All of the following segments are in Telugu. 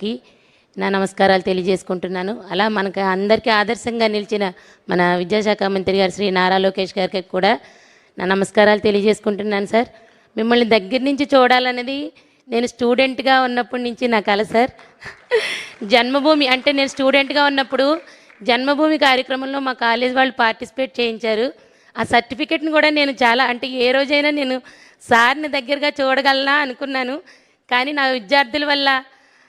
కి నా నమస్కారాలు తెలియజేసుకుంటున్నాను. అలా మనకు అందరికీ ఆదర్శంగా నిలిచిన మన విద్యాశాఖ మంత్రి గారు శ్రీ నారా లోకేష్ గారికి కూడా నా నమస్కారాలు తెలియజేసుకుంటున్నాను సార్. మిమ్మల్ని దగ్గర నుంచి చూడాలన్నది నేను స్టూడెంట్గా ఉన్నప్పటి నుంచి నా కళ సార్. జన్మభూమి అంటే నేను స్టూడెంట్గా ఉన్నప్పుడు జన్మభూమి కార్యక్రమంలో మా కాలేజ్ వాళ్ళు పార్టిసిపేట్ చేయించారు. ఆ సర్టిఫికెట్ని కూడా నేను చాలా అంటే ఏ రోజైనా నేను సార్ని దగ్గరగా చూడగలనా అనుకున్నాను. కానీ నా విద్యార్థుల వల్ల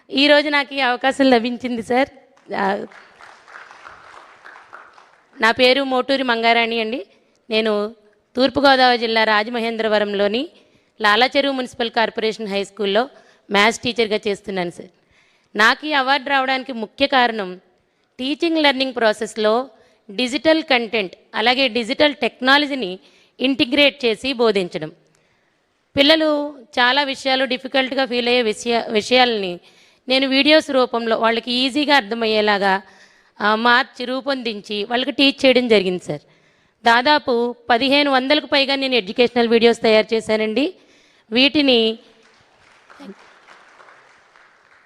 ఈరోజు నాకు ఈ అవకాశం లభించింది సార్. నా పేరు మోటూరి మంగారాణి అండి. నేను తూర్పుగోదావరి జిల్లా రాజమహేంద్రవరంలోని లాలాచెరువు మున్సిపల్ కార్పొరేషన్ హై స్కూల్లో మ్యాథ్స్ టీచర్గా చేస్తున్నాను సార్. నాకు ఈ అవార్డు రావడానికి ముఖ్య కారణం టీచింగ్ లెర్నింగ్ ప్రాసెస్లో డిజిటల్ కంటెంట్ అలాగే డిజిటల్ టెక్నాలజీని ఇంటిగ్రేట్ చేసి బోధించడం. పిల్లలు చాలా విషయాలు డిఫికల్ట్గా ఫీల్ అయ్యే విషయ విషయాలని నేను వీడియోస్ రూపంలో వాళ్ళకి ఈజీగా అర్థమయ్యేలాగా మార్చి రూపొందించి వాళ్ళకి టీచ్ చేయడం జరిగింది సార్. దాదాపు పదిహేను వందలకు పైగా నేను ఎడ్యుకేషనల్ వీడియోస్ తయారు చేశానండి. వీటిని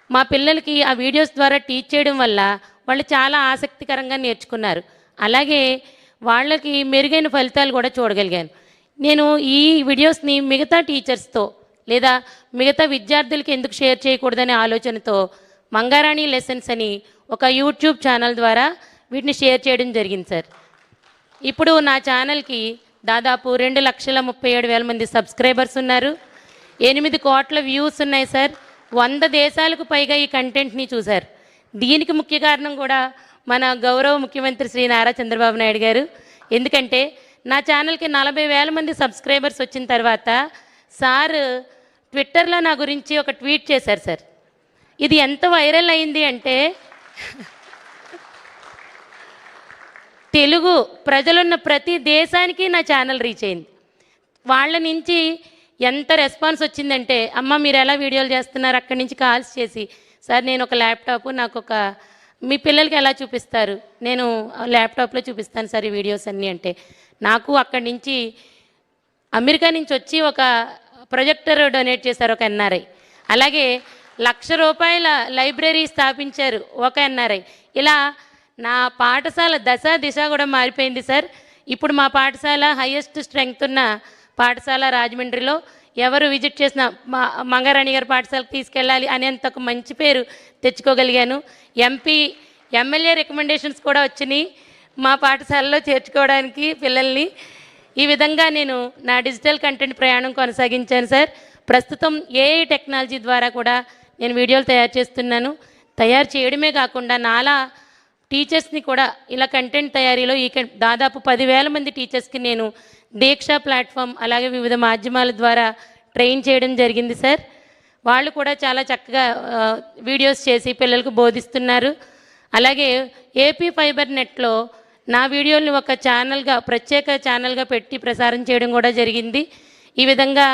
మా పిల్లలకి ఆ వీడియోస్ ద్వారా టీచ్ చేయడం వల్ల వాళ్ళు చాలా ఆసక్తికరంగా నేర్చుకున్నారు. అలాగే వాళ్ళకి మెరుగైన ఫలితాలు కూడా చూడగలిగాను. నేను ఈ వీడియోస్ని మిగతా టీచర్స్తో లేదా మిగతా విద్యార్థులకి ఎందుకు షేర్ చేయకూడదనే ఆలోచనతో మంగారాణి లెసన్స్ అని ఒక యూట్యూబ్ ఛానల్ ద్వారా వీటిని షేర్ చేయడం జరిగింది సార్. ఇప్పుడు నా ఛానల్కి దాదాపు రెండు లక్షల ముప్పై ఏడు వేల మంది సబ్స్క్రైబర్స్ ఉన్నారు. ఎనిమిది కోట్ల వ్యూస్ ఉన్నాయి సార్. వంద దేశాలకు పైగా ఈ కంటెంట్ని చూశారు. దీనికి ముఖ్య కారణం కూడా మన గౌరవ ముఖ్యమంత్రి శ్రీ నారా చంద్రబాబు నాయుడు గారు. ఎందుకంటే నా ఛానల్కి నలభై వేల మంది సబ్స్క్రైబర్స్ వచ్చిన తర్వాత సార్ ట్విట్టర్లో నా గురించి ఒక ట్వీట్ చేశారు సార్. ఇది ఎంత వైరల్ అయింది అంటే తెలుగు ప్రజలున్న ప్రతి దేశానికి నా ఛానల్ రీచ్ అయింది. వాళ్ళ నుంచి ఎంత రెస్పాన్స్ వచ్చిందంటే అమ్మ మీరు ఎలా వీడియోలు చేస్తున్నారు అక్కడి నుంచి కాల్స్ చేసి సార్ నేను ఒక ల్యాప్టాప్ నాకు ఒక మీ పిల్లలకి ఎలా చూపిస్తారు? నేను ల్యాప్టాప్లో చూపిస్తాను సార్ ఈ వీడియోస్ అన్నీ అంటే. నాకు అక్కడి నుంచి అమెరికా నుంచి వచ్చి ఒక ప్రొజెక్టర్ డొనేట్ చేశారు ఒక ఎన్ఆర్ఐ అలాగే లక్ష రూపాయల లైబ్రరీ స్థాపించారు ఒక ఎన్ఆర్ఐ ఇలా నా పాఠశాల దశ దిశ కూడా మారిపోయింది సార్. ఇప్పుడు మా పాఠశాల హయ్యెస్ట్ స్ట్రెంగ్త్ ఉన్న పాఠశాల రాజమండ్రిలో ఎవరు విజిట్ చేసిన మా మంగారాణి గారి పాఠశాలకు తీసుకెళ్ళాలి అనేంత ఒక మంచి పేరు తెచ్చుకోగలిగాను. ఎంపీ ఎమ్మెల్యే రికమెండేషన్స్ కూడా వచ్చినాయి మా పాఠశాలలో చేర్చుకోవడానికి పిల్లల్ని. ఈ విధంగా నేను నా డిజిటల్ కంటెంట్ ప్రయాణం కొనసాగించాను సార్. ప్రస్తుతం ఏఐ టెక్నాలజీ ద్వారా కూడా నేను వీడియోలు తయారు చేస్తున్నాను. తయారు చేయడమే కాకుండా నాలా టీచర్స్ని కూడా ఇలా కంటెంట్ తయారీలో ఈ దాదాపు పదివేల మంది టీచర్స్కి నేను దీక్ష ప్లాట్ఫామ్ అలాగే వివిధ మాధ్యమాల ద్వారా ట్రైన్ చేయడం జరిగింది సార్. వాళ్ళు కూడా చాలా చక్కగా వీడియోస్ చేసి పిల్లలకు బోధిస్తున్నారు. అలాగే ఏపీ ఫైబర్ నెట్లో నా వీడియోల్ని ఒక ఛానల్గా ప్రత్యేక ఛానల్గా పెట్టి ప్రసారం చేయడం కూడా జరిగింది. ఈ విధంగా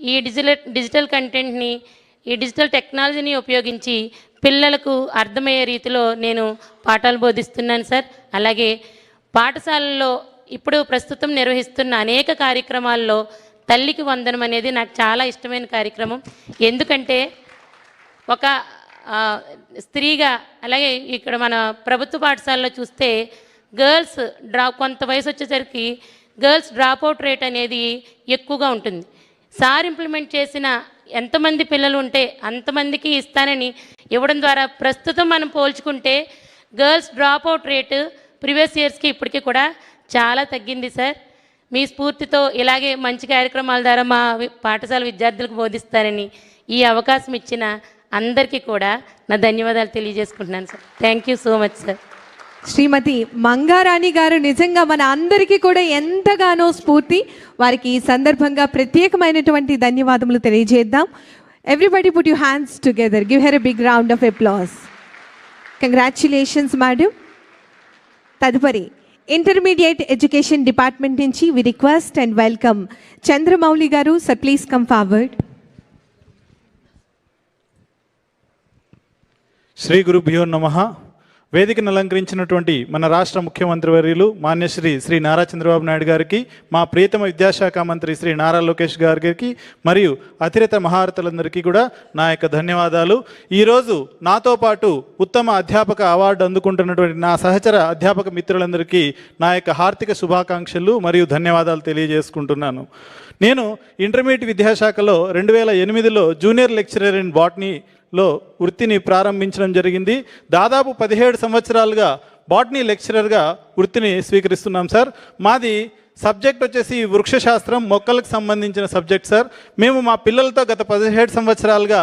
ఈ డిజిటల్ డిజిటల్ కంటెంట్ని ఈ డిజిటల్ టెక్నాలజీని ఉపయోగించి పిల్లలకు అర్థమయ్యే రీతిలో నేను పాఠాలు బోధిస్తున్నాను సార్. అలాగే పాఠశాలల్లో ఇప్పుడు ప్రస్తుతం నిర్వహిస్తున్న అనేక కార్యక్రమాల్లో తల్లికి వందనం అనేది నాకు చాలా ఇష్టమైన కార్యక్రమం. ఎందుకంటే ఒక స్త్రీగా అలాగే ఇక్కడ మన ప్రభుత్వ పాఠశాలలో చూస్తే గర్ల్స్ డ్రా కొంత వయసు వచ్చేసరికి గర్ల్స్ డ్రాప్ అవుట్ రేట్ అనేది ఎక్కువగా ఉంటుంది. సార్ ఇంప్లిమెంట్ చేసిన ఎంతమంది పిల్లలు ఉంటే అంతమందికి ఇస్తానని ఇవ్వడం ద్వారా ప్రస్తుతం మనం పోల్చుకుంటే girls drop out rate previous ఇయర్స్కి ఇప్పటికీ కూడా చాలా తగ్గింది సార్. మీ స్ఫూర్తితో ఇలాగే మంచి కార్యక్రమాల ద్వారా మా పాఠశాల విద్యార్థులకు బోధిస్తారని ఈ అవకాశం ఇచ్చిన అందరికీ కూడా నా ధన్యవాదాలు తెలియజేసుకుంటున్నాను sir. Thank you so much sir. Srimathi Mangarani garu నిజంగా మన అందరికీ కూడా ఎంతగానో స్ఫూర్తి. వారికి ఈ సందర్భంగా ప్రత్యేకమైనటువంటి ధన్యవాదములు తెలియజేద్దాం. Everybody put you hands together give her a big round of applause congratulations madam తదుపరి ఇంటర్మీడియట్ ఎడ్యుకేషన్ డిపార్ట్మెంట్ నుంచి we request and welcome Chandramouli garu. Sir please come forward Shri గురుభ్యో నమ. వేదికను అలంకరించినటువంటి మన రాష్ట్ర ముఖ్యమంత్రి వర్యులు మాన్యశ్రీ శ్రీ నారా చంద్రబాబు నాయుడు గారికి మా ప్రియతమ విద్యాశాఖ మంత్రి శ్రీ నారా లోకేష్ గారికి మరియు అతిరత మహారతులందరికీ కూడా నా యొక్క ధన్యవాదాలు. ఈరోజు నాతో పాటు ఉత్తమ అధ్యాపక అవార్డు అందుకుంటున్నటువంటి నా సహచర అధ్యాపక మిత్రులందరికీ నా యొక్క హార్దిక శుభాకాంక్షలు మరియు ధన్యవాదాలు తెలియజేసుకుంటున్నాను. నేను ఇంటర్మీడియట్ విద్యాశాఖలో రెండు వేల ఎనిమిదిలో జూనియర్ లెక్చరర్ ఇన్ బాట్నీలో వృత్తిని ప్రారంభించడం జరిగింది. దాదాపు పదిహేడు సంవత్సరాలుగా బాటనీ లెక్చరర్గా వృత్తిని స్వీకరిస్తున్నాం సార్. మాది సబ్జెక్ట్ వచ్చేసి వృక్షశాస్త్రం మొక్కలకు సంబంధించిన సబ్జెక్ట్ సార్. మేము మా పిల్లలతో గత పదిహేడు సంవత్సరాలుగా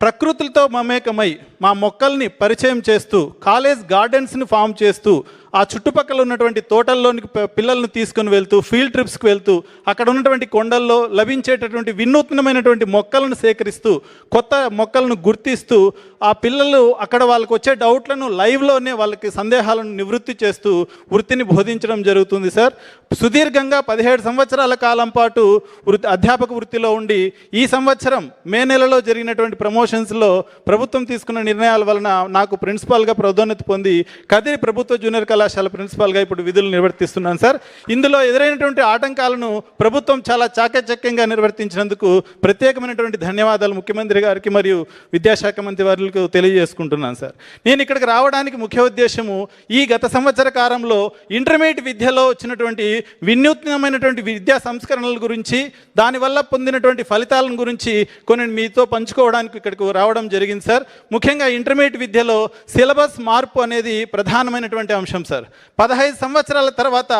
ప్రకృతులతో మమేకమై మా మొక్కల్ని పరిచయం చేస్తూ కాలేజ్ గార్డెన్స్ని ఫామ్ చేస్తూ ఆ చుట్టుపక్కల ఉన్నటువంటి తోటల్లోనికి పిల్లలను తీసుకుని వెళ్తూ ఫీల్డ్ ట్రిప్స్కి వెళ్తూ అక్కడ ఉన్నటువంటి కొండల్లో లభించేటటువంటి వినూత్నమైనటువంటి మొక్కలను సేకరిస్తూ కొత్త మొక్కలను గుర్తిస్తూ ఆ పిల్లలు అక్కడ వాళ్ళకు వచ్చే డౌట్లను లైవ్లోనే వాళ్ళకి సందేహాలను నివృత్తి చేస్తూ వృత్తిని బోధించడం జరుగుతుంది సార్. సుదీర్ఘంగా పదిహేడు సంవత్సరాల కాలం పాటు వృత్తి అధ్యాపక వృత్తిలో ఉండి ఈ సంవత్సరం మే నెలలో జరిగినటువంటి ప్రమోషన్స్లో ప్రభుత్వం తీసుకున్న నిర్ణయాల వలన నాకు ప్రిన్సిపాల్గా పదోన్నతి పొంది కదిరి ప్రభుత్వ జూనియర్ కళాశాల కళాశాల ప్రిన్సిపాల్గా ఇప్పుడు విధులు నిర్వర్తిస్తున్నాను సార్. ఇందులో ఎదురైనటువంటి ఆటంకాలను ప్రభుత్వం చాలా చాకచక్యంగా నిర్వర్తించినందుకు ప్రత్యేకమైనటువంటి ధన్యవాదాలు ముఖ్యమంత్రి గారికి మరియు విద్యాశాఖ మంత్రి వారికి తెలియజేసుకుంటున్నాను సార్. నేను ఇక్కడికి రావడానికి ముఖ్య ఉద్దేశము ఈ గత సంవత్సర కాలంలో ఇంటర్మీడియట్ విద్యలో వచ్చినటువంటి వినూత్నమైనటువంటి విద్యా సంస్కరణల గురించి దానివల్ల పొందినటువంటి ఫలితాలను గురించి కొన్ని మీతో పంచుకోవడానికి ఇక్కడికి రావడం జరిగింది సార్. ముఖ్యంగా ఇంటర్మీడియట్ విద్యలో సిలబస్ మార్పు అనేది ప్రధానమైనటువంటి అంశం సార్. పదహైదు సంవత్సరాల తర్వాత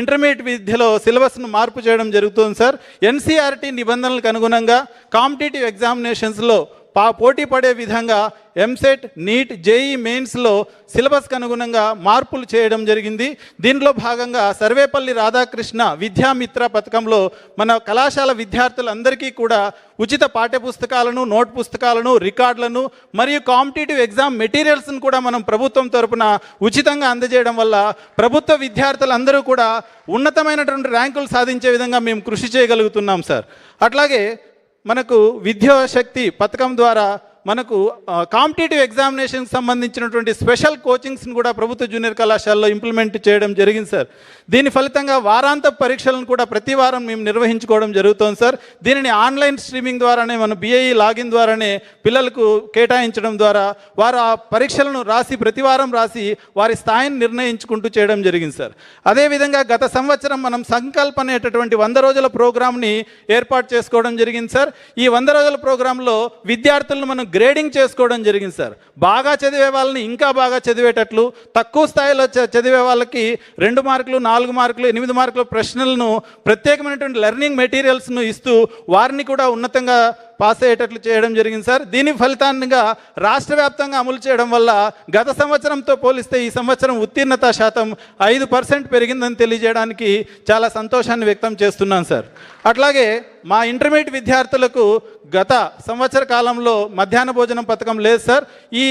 ఇంటర్మీడియట్ విద్యలో సిలబస్ను మార్పు చేయడం జరుగుతుంది సార్. ఎన్సీఆర్టీ నిబంధనలకు అనుగుణంగా కాంపిటేటివ్ ఎగ్జామినేషన్స్లో పా పోటీ పడే విధంగా ఎంసెట్ నీట్ జేఈ మెయిన్స్లో సిలబస్కు అనుగుణంగా మార్పులు చేయడం జరిగింది. దీనిలో భాగంగా సర్వేపల్లి రాధాకృష్ణ విద్యామిత్ర పథకంలో మన కళాశాల విద్యార్థులందరికీ కూడా ఉచిత పాఠ్యపుస్తకాలను నోట్ పుస్తకాలను రికార్డులను మరియు కాంపిటేటివ్ ఎగ్జామ్ మెటీరియల్స్ను కూడా మనం ప్రభుత్వం తరపున ఉచితంగా అందజేయడం వల్ల ప్రభుత్వ విద్యార్థులందరూ కూడా ఉన్నతమైనటువంటి ర్యాంకులు సాధించే విధంగా మేము కృషి చేయగలుగుతున్నాం సార్. అట్లాగే మనకు విద్యాశక్తి పథకం ద్వారా మనకు కాంపిటేటివ్ ఎగ్జామినేషన్కి సంబంధించినటువంటి స్పెషల్ కోచింగ్స్ని కూడా ప్రభుత్వ జూనియర్ కళాశాలలో ఇంప్లిమెంట్ చేయడం జరిగింది సార్. దీని ఫలితంగా వారాంత పరీక్షలను కూడా ప్రతి వారం మేము నిర్వహించుకోవడం జరుగుతోంది సార్. దీనిని ఆన్లైన్ స్ట్రీమింగ్ ద్వారానే మన బిఐఈ లాగిన్ ద్వారానే పిల్లలకు కేటాయించడం ద్వారా వారు ఆ పరీక్షలను రాసి ప్రతి వారం రాసి వారి స్థాయిని నిర్ణయించుకుంటూ చేయడం జరిగింది సార్. అదేవిధంగా గత సంవత్సరం మనం సంకల్ప అనేటటువంటి వంద రోజుల ప్రోగ్రామ్ని ఏర్పాటు చేసుకోవడం జరిగింది సార్. ఈ వంద రోజుల ప్రోగ్రాంలో విద్యార్థులను మనం గ్రేడింగ్ చేసుకోవడం జరిగింది సార్. బాగా చదివే వాళ్ళని ఇంకా బాగా చదివేటట్లు తక్కువ స్థాయిలో చ- చదివే వాళ్ళకి రెండు మార్కులు నాలుగు మార్కులు ఎనిమిది మార్కుల ప్రశ్నలను ప్రత్యేకమైనటువంటి లెర్నింగ్ మెటీరియల్స్ను ఇస్తూ వారిని కూడా ఉన్నతంగా పాస్ అయ్యేటట్లు చేయడం జరిగింది సార్. దీని ఫలితంగా రాష్ట్ర వ్యాప్తంగా అమలు చేయడం వల్ల గత సంవత్సరంతో పోలిస్తే ఈ సంవత్సరం ఉత్తీర్ణత శాతం ఐదు పర్సెంట్ పెరిగిందని తెలియజేయడానికి చాలా సంతోషాన్ని వ్యక్తం చేస్తున్నాను సార్. అట్లాగే మా ఇంటర్మీడియట్ విద్యార్థులకు గత సంవత్సర కాలంలో మధ్యాహ్న భోజనం పథకం లేదు సార్. ఈ